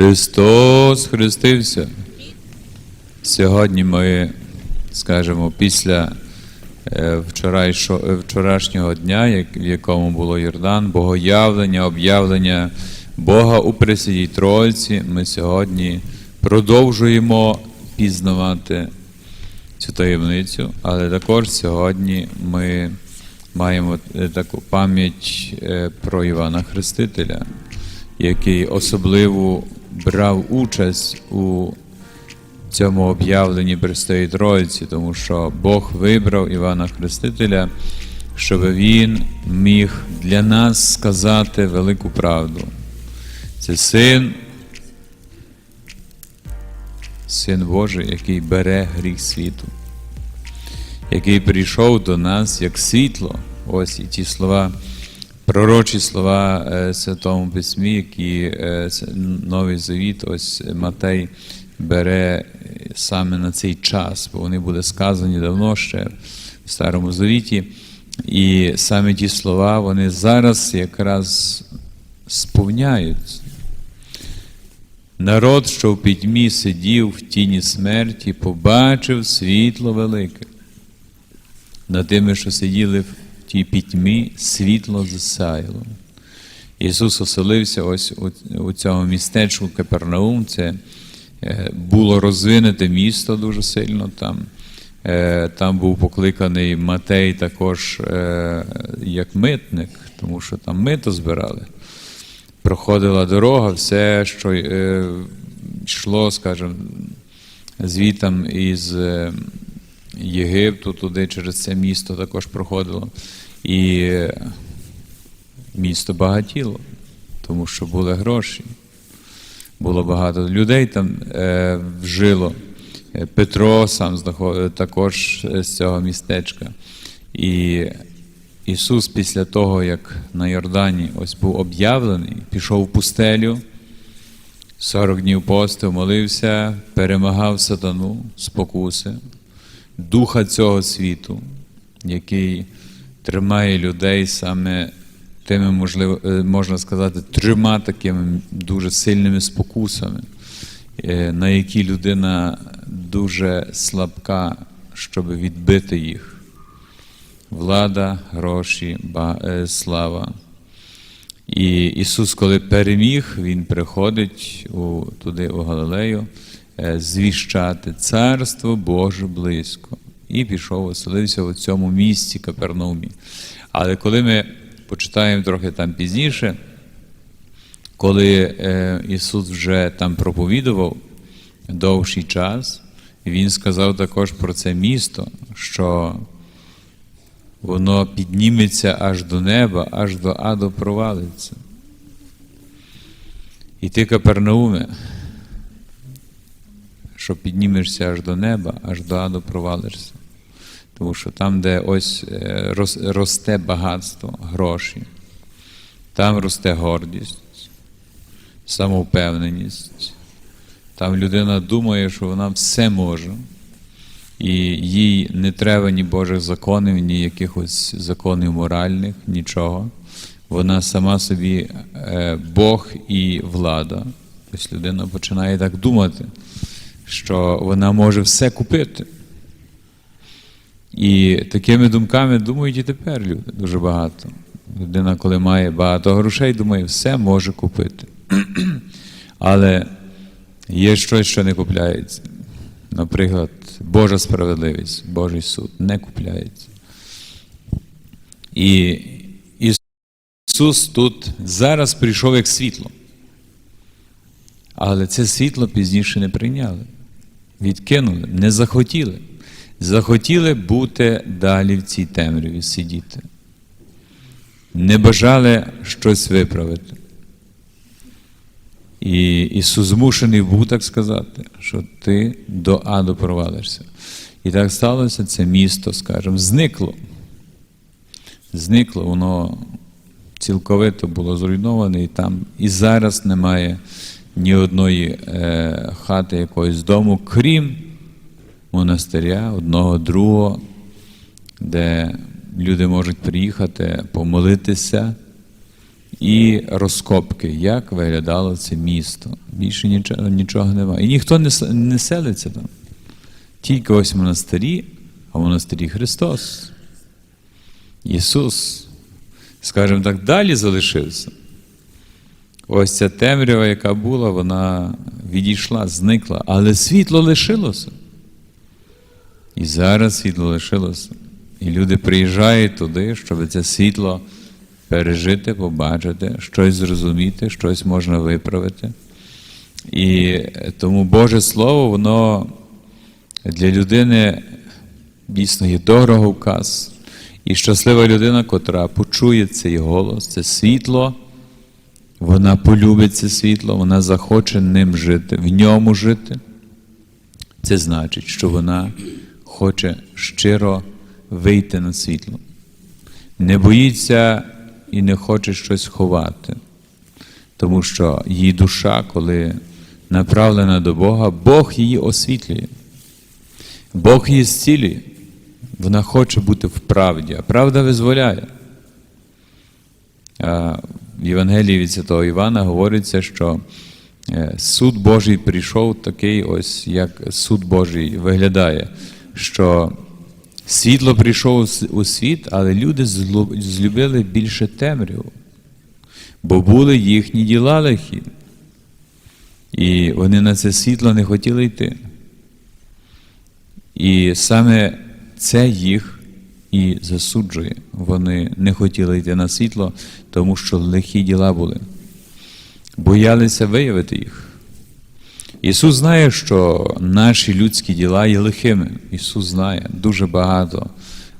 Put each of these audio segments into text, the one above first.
Христос хрестився. Сьогодні ми скажемо після е, е, вчорашнього дня, в якому було Йордан, богоявлення, об'явлення Бога у Пресвятій Тройці, ми сьогодні продовжуємо пізнавати цю таємницю, але також сьогодні ми маємо е, таку пам'ять про Івана Хрестителя, який особливо брав участь у цьому об'явленні Престої Троїці, тому що Бог вибрав Івана Хрестителя, щоб він міг для нас сказати велику правду. Це син, син Божий, який бере гріх світу, який прийшов до нас як світло. Ось і ті слова, пророчі слова е, Святому Письмі, які е, Новий Завіт, ось Матей бере е, саме на цей час, бо вони були сказані давно ще в Старому Завіті. І саме ті слова, вони зараз якраз сповняються. Народ, що в пітьмі сидів в тіні смерті, побачив світло велике. Над тими, що сиділи тій пітьмі, світло засяяло. Ісус оселився ось у, цьому містечку Капернаум. Це е, було розвинуте місто дуже сильно там. Е, Там був покликаний Матей також е, як митник, тому що там мито збирали проходила дорога, все, що йшло, скажімо, звітом із Єгипту туди через це місто також проходило. І місто багатіло, тому що були гроші. Було багато людей там е, жило. Е, Петро сам також е, з цього містечка. І Ісус після того, як на Йордані ось був об'явлений, пішов в пустелю, 40 днів постив, молився, перемагав сатану, спокуси, духа цього світу, який тримає людей саме тими, можливо, е, можна сказати, трьома такими дуже сильними спокусами, е, на які людина дуже слабка, щоб відбити їх влада, гроші, е, слава. І Ісус, коли переміг, Він приходить у, туди, у Галилею, звіщати Царство Боже близько. І пішов, оселився у цьому місці Капернаумі. Але коли ми почитаємо трохи там пізніше, коли е, Ісус вже там проповідував довший час, Він сказав також про це місто, що воно підніметься аж до неба, аж до аду провалиться. І ти, Капернауме, що піднімешся аж до неба, аж до аду провалишся. Тому що там, де ось е, росте багатство, гроші, там росте гордість, самовпевненість. Там людина думає, що вона все може, і їй не треба ні Божих законів, ні якихось законів моральних, нічого. Вона сама собі е, Бог і влада. Ось людина починає так думати, що вона може все купити. І такими думками думають і тепер люди дуже багато. Людина, коли має багато грошей, думає, все може купити. Але є щось, що не купляється. Наприклад, Божа справедливість, Божий суд не купляється. І Ісус тут зараз прийшов як світло. Але це світло пізніше не прийняли, відкинули, не захотіли. Захотіли бути далі в цій темряві сидіти. Не бажали щось виправити. І Ісус змушений був так сказати, що ти до аду провалишся. І так сталося, це місто, скажімо, зникло. Зникло, воно цілковито було зруйноване, і там і зараз немає ні одної е, хати якогось дому, крім монастиря, одного другого, де люди можуть приїхати, помолитися і розкопки, як виглядало це місто. Більше нічого, нічого немає. І ніхто не, не селиться там. Тільки ось монастирі, а в монастирі Христос. Ісус, скажімо так, далі залишився. Ось ця темрява, яка була, вона відійшла, зникла, але світло лишилося. І зараз світло лишилося. І люди приїжджають туди, щоб це світло пережити, побачити, щось зрозуміти, щось можна виправити. І тому Боже Слово, воно для людини дійсно є дорого вказ. І щаслива людина, котра почує цей голос, це світло, вона полюбить це світло, вона захоче ним жити, в ньому жити. Це значить, що вона хоче щиро вийти на світло. Не боїться і не хоче щось ховати. Тому що її душа, коли направлена до Бога, Бог її освітлює. Бог її зцілює. Вона хоче бути в правді, а правда визволяє. Євангелії від Святого Івана говориться, що е, суд Божий прийшов такий, ось як суд Божий виглядає, що світло прийшов у світ, але люди злюбили більше темряву, бо були їхні діла лихі. І вони на це світло не хотіли йти. І саме це їх і засуджує. Вони не хотіли йти на світло, тому що лихі діла були. Боялися виявити їх. Ісус знає, що наші людські діла є лихими. Ісус знає дуже багато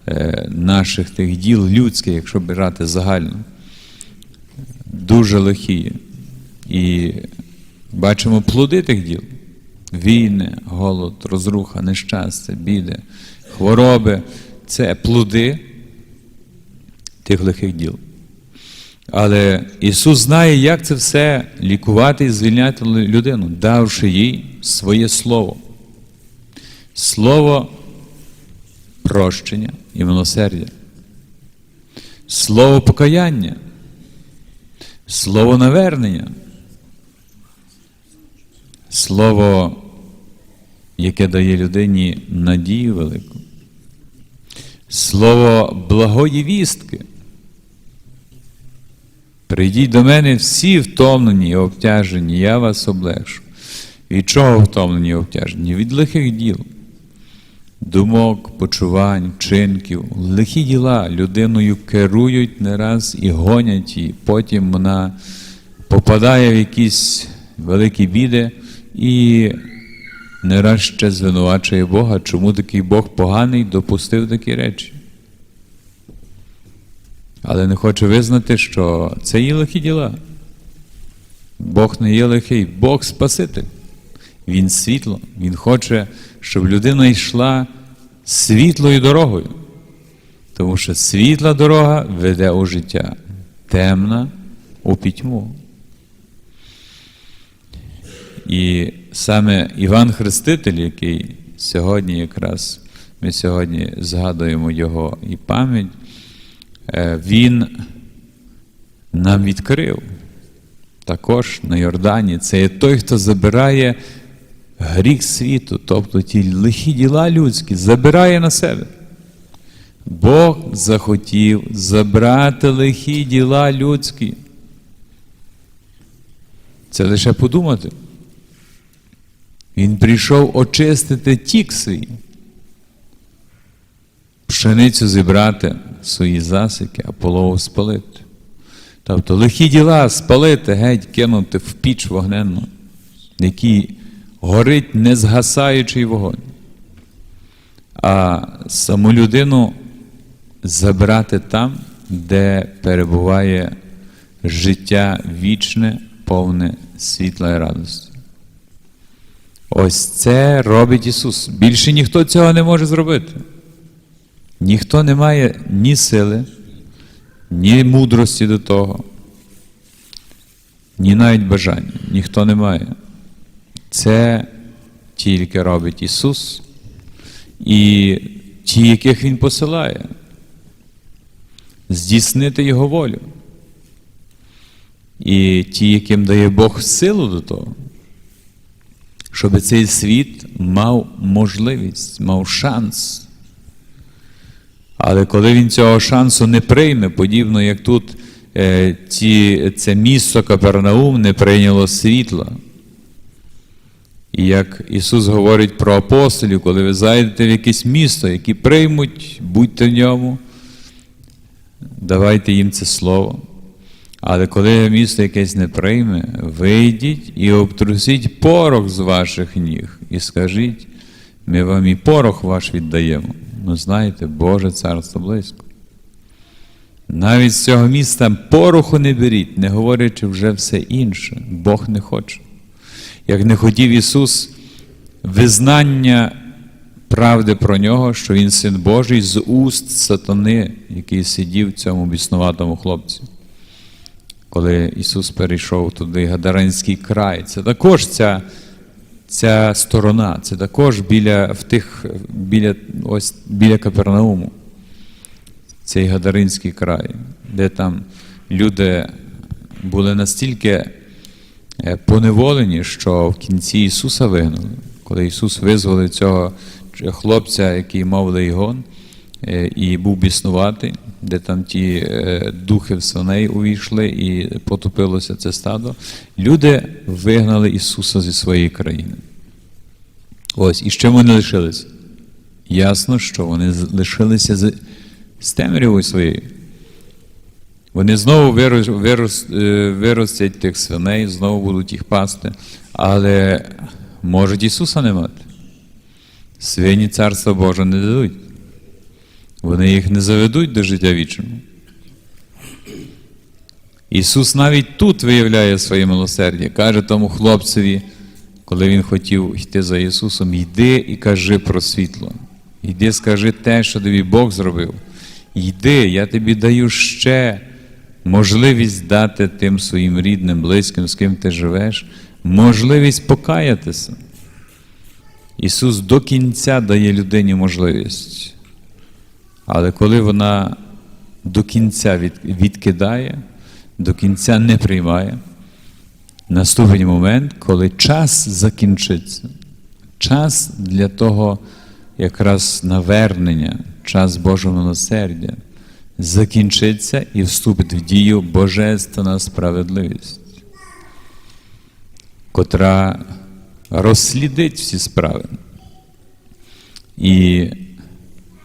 е, наших тих діл людських, якщо брати загально, дуже лихі. І бачимо плоди тих діл: війни, голод, розруха, нещастя, біди, хвороби це плоди тих лихих діл. Але Ісус знає, як це все лікувати і звільняти людину, давши їй своє Слово. Слово прощення і милосердя. Слово покаяння, слово навернення, слово, яке дає людині надію велику, слово благої вістки. Прийдіть до мене всі втомлені і обтяжені, я вас облегшу. Від чого втомлені і обтяжені? Від лихих діл, думок, почувань, вчинків. Лихі діла людиною керують не раз і гонять її. Потім вона попадає в якісь великі біди і не раз ще звинувачує Бога, чому такий Бог поганий допустив такі речі. Але не хоче визнати, що це є лихі діла. Бог не є лихий, Бог Спаситель. Він світло, Він хоче, щоб людина йшла світлою дорогою. Тому що світла дорога веде у життя, темна у пітьму. І саме Іван Хреститель, який сьогодні якраз ми сьогодні згадуємо його і пам'ять, е, він нам відкрив також на Йордані. Це є той, хто забирає гріх світу, тобто ті лихі діла людські, забирає на себе. Бог захотів забрати лихі діла людські. Це лише подумати. Він прийшов очистити тік свій, пшеницю зібрати свої засіки, а полову спалити. Тобто лихі діла спалити, геть кинути в піч вогненну, який горить незгасаючий вогонь. А саму людину забрати там, де перебуває життя вічне, повне світла і радості. Ось це робить Ісус. Більше ніхто цього не може зробити. Ніхто не має ні сили, ні мудрості до того, ні навіть бажання. Ніхто не має. Це тільки робить Ісус і ті, яких Він посилає, здійснити Його волю. і ті, яким дає Бог силу до того, щоб цей світ мав можливість, мав шанс. Але коли він цього шансу не прийме, подібно як тут е, ті, це місто Капернаум не прийняло світла. І як Ісус говорить про апостолів, коли ви зайдете в якесь місто, які приймуть, будьте в ньому, давайте їм це слово. Але коли місто якесь не прийме, вийдіть і обтрусіть порох з ваших ніг і скажіть, ми вам і порох ваш віддаємо. Ну знаєте, Боже царство близько. Навіть з цього міста пороху не беріть, не говорячи вже все інше. Бог не хоче. Як не хотів Ісус визнання правди про нього, що Він син Божий з уст сатани, який сидів в цьому біснуватому хлопці. Коли Ісус перейшов туди, Гадаранський край, це також ця, ця сторона, це також біля, в тих, біля, ось, біля Капернауму, цей Гадаринський край, де там люди були настільки е, поневолені, що в кінці Ісуса вигнали. Коли Ісус визволив цього хлопця, який мав лейгон е, і був біснуватий, де там ті е, духи в свиней увійшли і потопилося це стадо, люди вигнали Ісуса зі своєї країни. Ось, і з чим вони лишилися? Ясно, що вони лишилися з, з темрявою своєю. Вони знову вирос, вирос, е, виростять тих свиней, знову будуть їх пасти, але можуть Ісуса не мати. Свині Царства Боже не дадуть. Вони їх не заведуть до життя вічного. Ісус навіть тут виявляє своє милосердя, каже тому хлопцеві, коли він хотів йти за Ісусом, йди і кажи про світло. Йди, скажи те, що тобі Бог зробив. Йди, я тобі даю ще можливість дати тим своїм рідним, близьким, з ким ти живеш, можливість покаятися. Ісус до кінця дає людині можливість. Але коли вона до кінця відкидає, до кінця не приймає, наступить момент, коли час закінчиться. Час для того якраз навернення, час Божого милосердя закінчиться і вступить в дію Божественна справедливість, котра розслідить всі справи. І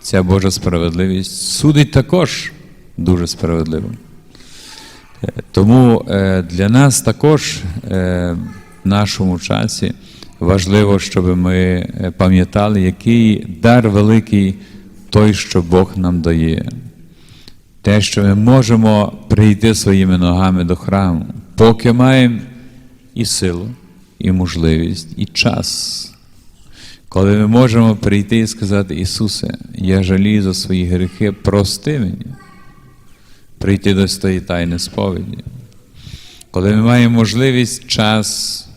ця Божа справедливість судить також дуже справедливо. Е, Тому е, для нас також е, в нашому часі важливо, щоб ми пам'ятали, який дар великий той, що Бог нам дає. Те, що ми можемо прийти своїми ногами до храму, поки маємо і силу, і можливість, і час. Коли ми можемо прийти і сказати, Ісусе, я жалію за свої гріхи, прости мені, прийти до тої тайни сповіді. Коли ми маємо можливість, час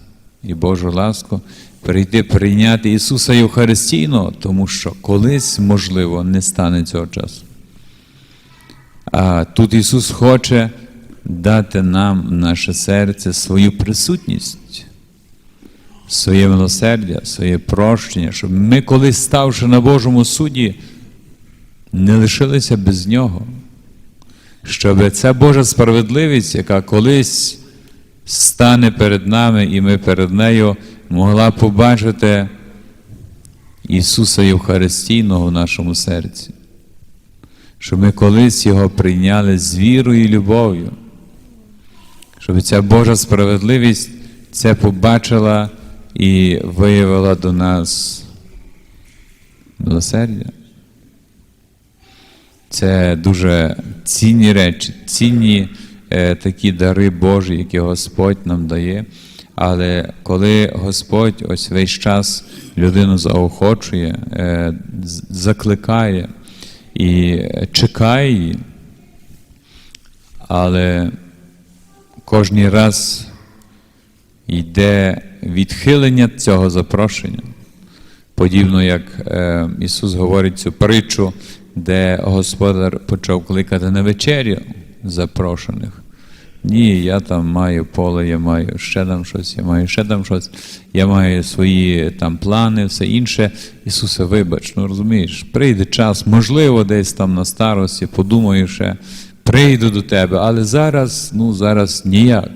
і Божу ласку, прийти прийняти Ісуса Євхаристійно, тому що колись, можливо, не стане цього часу. А тут Ісус хоче дати нам наше серце свою присутність своє милосердя, своє прощення, щоб ми, колись ставши на Божому суді, не лишилися без нього. Щоб ця Божа справедливість, яка колись стане перед нами, і ми перед нею могла побачити Ісуса Євхаристійного в нашому серці. Щоб ми колись Його прийняли з вірою і любов'ю. Щоб ця Божа справедливість це побачила і виявила до нас милосердя. Це дуже цінні речі, цінні е, такі дари Божі, які Господь нам дає. Але коли Господь ось весь час людину заохочує, е, закликає і чекає її, але кожний раз йде відхилення цього запрошення. Подібно як е, Ісус говорить цю притчу, де Господар почав кликати на вечерю запрошених. Ні, я там маю поле, я маю ще там щось, я маю ще там щось, я маю свої там плани, все інше. Ісусе, вибач, ну розумієш, прийде час, можливо, десь там на старості, подумаю ще, прийду до тебе, але зараз, ну зараз ніяк.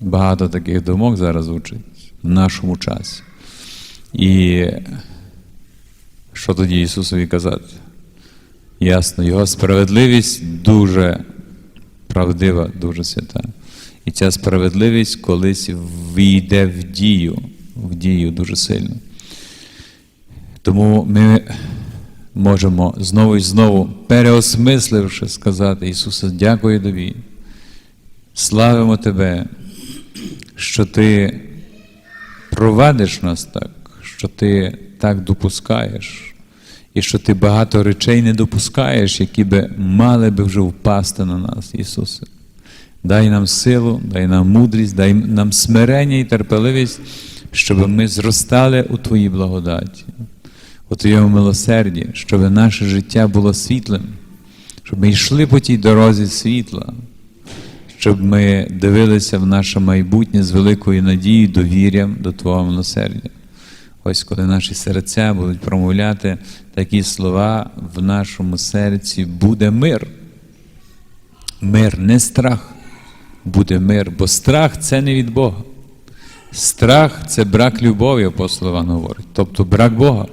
Багато таких думок зараз звучить в нашому часі. І що тоді Ісусові казати? Ясно, Його справедливість дуже правдива, дуже свята. І ця справедливість колись війде в дію, в дію дуже сильно. Тому ми можемо знову і знову, переосмисливши, сказати, Ісусе, дякую тобі, славимо Тебе, що Ти провадиш нас так, що Ти так допускаєш, і що Ти багато речей не допускаєш, які би мали би вже впасти на нас, Ісусе. Дай нам силу, дай нам мудрість, дай нам смирення і терпеливість, щоб ми зростали у Твоїй благодаті, у Твоєму милосерді, щоб наше життя було світлим, щоб ми йшли по тій дорозі світла, щоб ми дивилися в наше майбутнє з великою надією, довір'ям до Твого милосердя. Ось коли наші серця будуть промовляти такі слова, в нашому серці буде мир. Мир, не страх, буде мир, бо страх це не від Бога. Страх це брак любові, апостол Іван говорить, тобто брак Бога.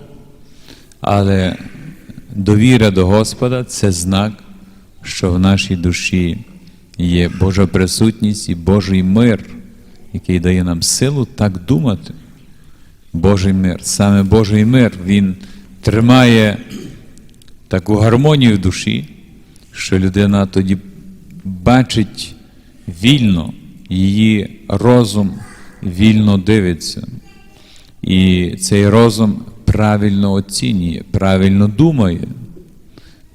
Але довіра до Господа це знак, що в нашій душі є Божа присутність і Божий мир, який дає нам силу так думати. Божий мир. Саме Божий мир, він тримає таку гармонію в душі, що людина тоді бачить вільно, її розум вільно дивиться. І цей розум правильно оцінює, правильно думає,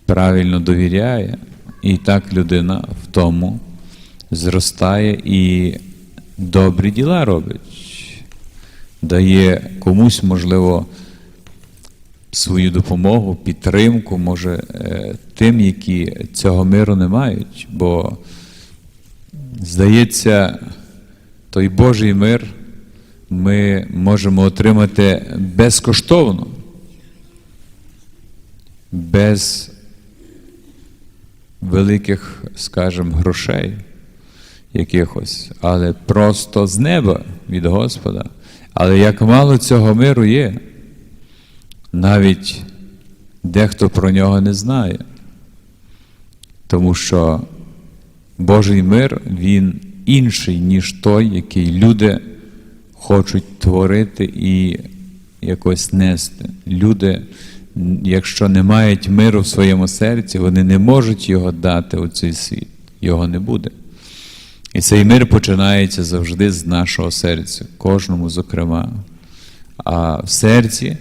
правильно довіряє. І так людина в тому зростає і добрі діла робить дає комусь, можливо, свою допомогу, підтримку, може, е, тим, які цього миру не мають. Бо, здається, той Божий мир ми можемо отримати безкоштовно, без великих, скажімо, грошей якихось, але просто з неба від Господа. Але як мало цього миру є, навіть дехто про нього не знає. Тому що Божий мир, він інший, ніж той, який люди хочуть творити і якось нести. Люди, якщо не мають миру в своєму серці, вони не можуть його дати у цей світ. Його не буде. І цей мир починається завжди з нашого серця, кожному, зокрема. А в серці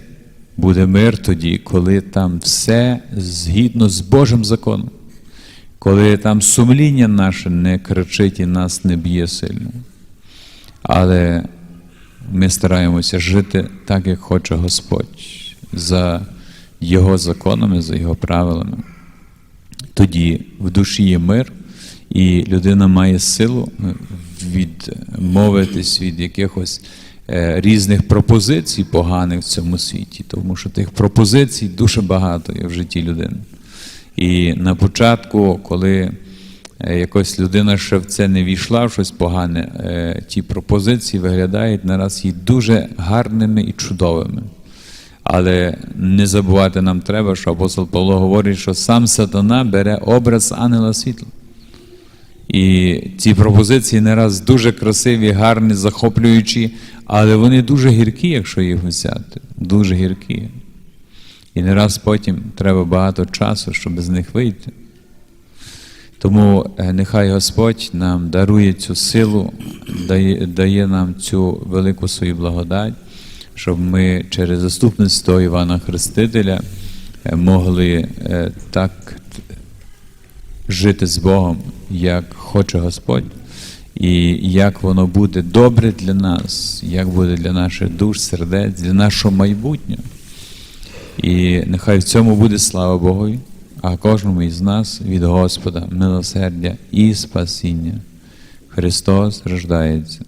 буде мир тоді, коли там все згідно з Божим законом, коли там сумління наше не кричить і нас не б'є сильно. Але ми стараємося жити так, як хоче Господь, за Його законами, за Його правилами. Тоді в душі є мир. І людина має силу відмовитись від якихось е, різних пропозицій поганих в цьому світі, тому що тих пропозицій дуже багато є в житті людини. І на початку, коли е, якось людина ще в це не війшла, в щось погане, е, ті пропозиції виглядають нараз їй дуже гарними і чудовими. Але не забувати нам треба, що апостол Павло говорить, що сам сатана бере образ ангела світла. І ці пропозиції не раз дуже красиві, гарні, захоплюючі, але вони дуже гіркі, якщо їх взяти. Дуже гіркі. І не раз потім треба багато часу, щоб з них вийти. Тому е, нехай Господь нам дарує цю силу, дає, дає нам цю велику свою благодать, щоб ми через заступництво Івана Хрестителя е, могли е, так жити з Богом, як хоче Господь, і як воно буде добре для нас, як буде для наших душ, сердець, для нашого майбутнього. І нехай в цьому буде слава Богу, а кожному із нас від Господа милосердя і спасіння. Христос рождається.